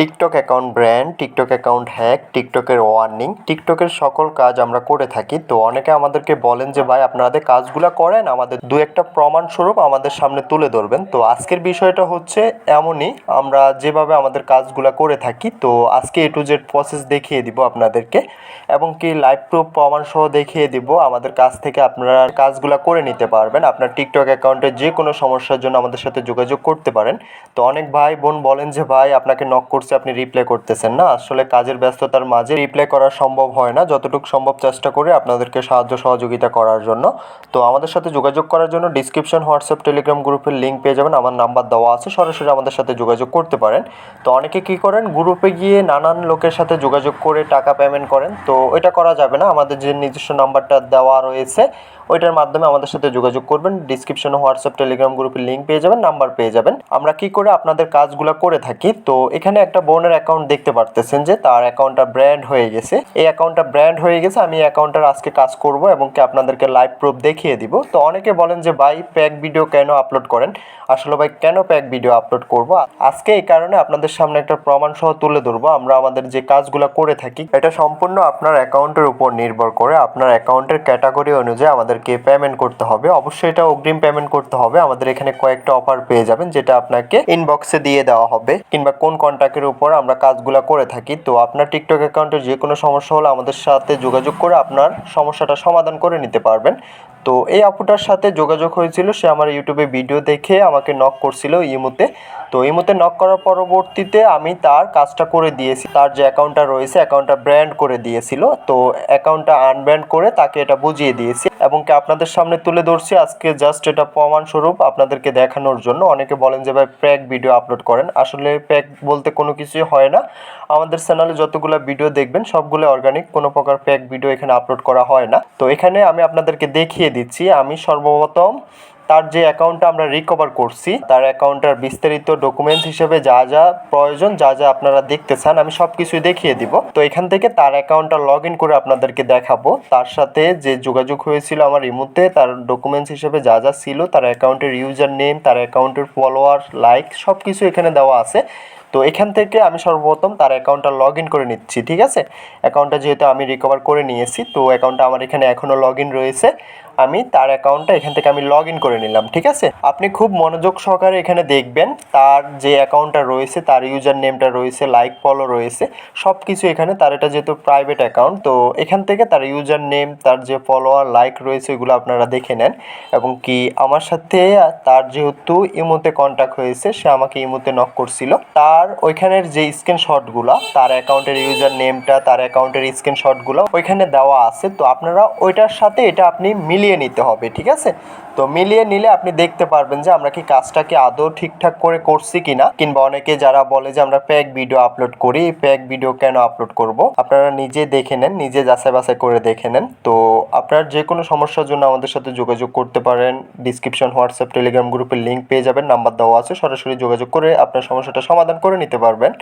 ঠিক TikTok account brand TikTok account hack টিকটকের warning টিকটকের সকল কাজ আমরা করে থাকি। তো অনেকে আমাদেরকে বলেন যে, ভাই আপনাদের কাজগুলো করেন, আমাদের দু একটা প্রমাণস্বরূপ আমাদের সামনে তুলে ধরবেন। তো আজকের বিষয়টা হচ্ছে এমনই, আমরা যেভাবে আমাদের কাজগুলো করে থাকি, তো আজকে এ টু জেড প্রসেস দেখিয়ে দিব আপনাদেরকে, এবং কি লাইভ প্রুফ প্রমাণ সহ দেখিয়ে দিব আমাদের কাছ থেকে আপনারা কাজগুলো করে নিতে পারবেন। আপনার টিকটক অ্যাকাউন্টে যে কোনো সমস্যার জন্য আমাদের সাথে যোগাযোগ করতে পারেন। তো অনেক ভাই বোন বলেন যে, ভাই, আপনাকে নক করছে, আপনি রিপ্লাই করতেছেন না। আসলে কাজের ব্যস্ততার মাঝে রিপ্লাই করা সম্ভব হয় না। যতটুকু সম্ভব চেষ্টা করে আপনাদেরকে সাহায্য সহযোগিতা করার জন্য। তো আমাদের সাথে যোগাযোগ করার জন্য ডিসক্রিপশন হোয়াটসঅ্যাপ টেলিগ্রাম গ্রুপের লিঙ্ক পেয়ে যাবেন। আমার নাম্বার দেওয়া আছে। সরাসরি আমাদের সাথে যোগাযোগ করতে পারেন। তো অনেকে কী করেন? গ্রুপে গিয়ে নানান লোকের সাথে যোগাযোগ করে টাকা পেমেন্ট করেন। তো ওইটা করা যাবে না। আমাদের যে নিজস্ব নাম্বারটা দেওয়া রয়েছে, ওইটার মাধ্যমে আমাদের সাথে যোগাযোগ করবেন। ডিসক্রিপশনে হোয়াটসঅ্যাপ টেলিগ্রাম গ্রুপের লিঙ্ক পেয়ে যাবেন। নাম্বার পেয়ে যাবেন। আমরা কি করে আপনাদের কাজগুলো করে থাকি? তো এখানে একটা বোনের অ্যাকাউন্ট দেখতে পারতেছেন যে তার অ্যাকাউন্টটা ব্র্যান্ড হয়ে গেছে। এই অ্যাকাউন্টটা ব্র্যান্ড হয়ে গেছে, আমি অ্যাকাউন্টটার আজকে কাজ করব এবং কি আপনাদেরকে লাইভ প্রুফ দেখিয়ে দিব। তো অনেকে বলেন যে, ভাই প্যাক ভিডিও কেন আপলোড করেন? আসলে ভাই, কেন প্যাক ভিডিও আপলোড করব? আজকে এই কারণে আপনাদের সামনে একটা প্রমাণ সহ তুলে ধরবো। আমরা আমাদের যে কাজগুলো করে থাকি, এটা সম্পূর্ণ আপনার অ্যাকাউন্টের উপর নির্ভর করে। আপনার অ্যাকাউন্টের ক্যাটাগরি অনুযায়ী আমাদেরকে পেমেন্ট করতে হবে। অবশ্যই এটা অগ্রিম পেমেন্ট করতে হবে। আমাদের এখানে কয়েকটা অফার পেয়ে যাবেন, যেটা আপনাকে ইনবক্সে দিয়ে দেওয়া হবে, কিংবা কোন কন্ট্যাক্টের উপর আমরা কাজগুলো করে থাকি, তো আপনার টিকটক অ্যাকাউন্টের যে কোনো সমস্যা হলে আমাদের সাথে যোগাযোগ করে আপনার সমস্যাটা সমাধান করে নিতে পারবেন। তো এই আপুটার সাথে যোগাযোগ হয়েছিল, সে আমার ইউটিউবে ভিডিও দেখে আমাকে নক করছিল ইমুতে তো ইমুতে নক করার পরবর্তীতে আমি তার কাজটা করে দিয়েছি, তার যে অ্যাকাউন্টটা রয়েছে অ্যাকাউন্টটা ব্র্যান্ড করে দিয়েছিল। তো অ্যাকাউন্টটা আনব্র্যান্ড করে তাকে এটা বুঝিয়ে দিয়েছি। এবং কি আপনাদের সামনে তুলে ধরছি আজকে জাস্ট এটা প্রমাণস্বরূপ আপনাদেরকে দেখানোর জন্য। অনেকে বলেন যে, ভাই প্যাক ভিডিও আপলোড করেন। আসলে প্যাক বলতে কোনো কিছুই হয় না। আমাদের চ্যানেলে যতগুলো ভিডিও দেখবেন, সবগুলো অর্গানিক কোনো প্রকার প্যাক ভিডিও এখানে আপলোড করা হয় না। তো এখানে আমি আপনাদেরকে দেখিয়ে দিচ্ছি, আমি সর্বপ্রথম তার যে অ্যাকাউন্টটা আমরা রিকভার করছি, তার অ্যাকাউন্টটার বিস্তারিত ডকুমেন্টস হিসেবে যা যা প্রয়োজন, যা যা আপনারা দেখতে চান, আমি সব কিছুই দেখিয়ে দিব। তো এখান থেকে তার অ্যাকাউন্টটা লগ ইন করে আপনাদেরকে দেখাবো। তার সাথে যে যোগাযোগ হয়েছিল আমার ইমুতে তার ডকুমেন্টস হিসেবে যা যা ছিল, তার অ্যাকাউন্টের ইউজার নেম তার অ্যাকাউন্টের ফলোয়ার লাইক সব কিছু এখানে দেওয়া আছে। তো এখান থেকে আমি সর্বপ্রথম তার অ্যাকাউন্টটা লগ ইন করে নিচ্ছি, ঠিক আছে? অ্যাকাউন্টটা যেহেতু আমি রিকভার করে নিয়েছি, তো অ্যাকাউন্টটা আমার এখানে এখনও লগ ইন রয়েছে। আমি তার অ্যাকাউন্টটা এখান থেকে আমি লগ ইন করে নিলাম, ঠিক আছে? আপনি খুব মনোযোগ সহকারে এখানে দেখবেন, তার যে অ্যাকাউন্টটা রয়েছে, তার ইউজার নেমটা রয়েছে লাইক ফলো রয়েছে সব কিছু এখানে, তার এটা যেহেতু প্রাইভেট অ্যাকাউন্ট তো এখান থেকে তার ইউজার নেম তার যে ফলোয়ার লাইক রয়েছে এগুলো আপনারা দেখে নেন। এবং কি আমার সাথে তার যেহেতু ইমোতে কন্ট্যাক্ট হয়েছে, সে আমাকে ইমোতে নক করছিল। তার ওইখানের যে স্ক্রিনশটগুলো তার অ্যাকাউন্টের ইউজার নেমটা তার অ্যাকাউন্টের স্ক্রিনশটগুলো ওইখানে দেওয়া আছে, তো আপনারা ওইটার সাথে এটা আপনি মিলিয়ে নিতে হবে, ঠিক আছে? তো মিলিয়ে নিলে আপনি দেখতে পারবেন যে আমরা কি কাজটাকে আদৌ ঠিকঠাক করে করছি কিনা। কিংবা অনেকে যারা বলে যে আমরা প্যাক ভিডিও আপলোড করি প্যাক ভিডিও কেন আপলোড করব? আপনারা নিজে দেখে নেন, নিজে যাচাই বাছাই করে দেখে নেন। তো আপনার যে কোনো সমস্যার জন্য আমাদের সাথে যোগাযোগ করতে পারেন। ডিসক্রিপশন হোয়াটসঅ্যাপ টেলিগ্রাম গ্রুপের লিঙ্ক পেয়ে যাবেন নাম্বার দেওয়া আছে, সরাসরি যোগাযোগ করে আপনার সমস্যাটা সমাধান করে নিতে পারবেন।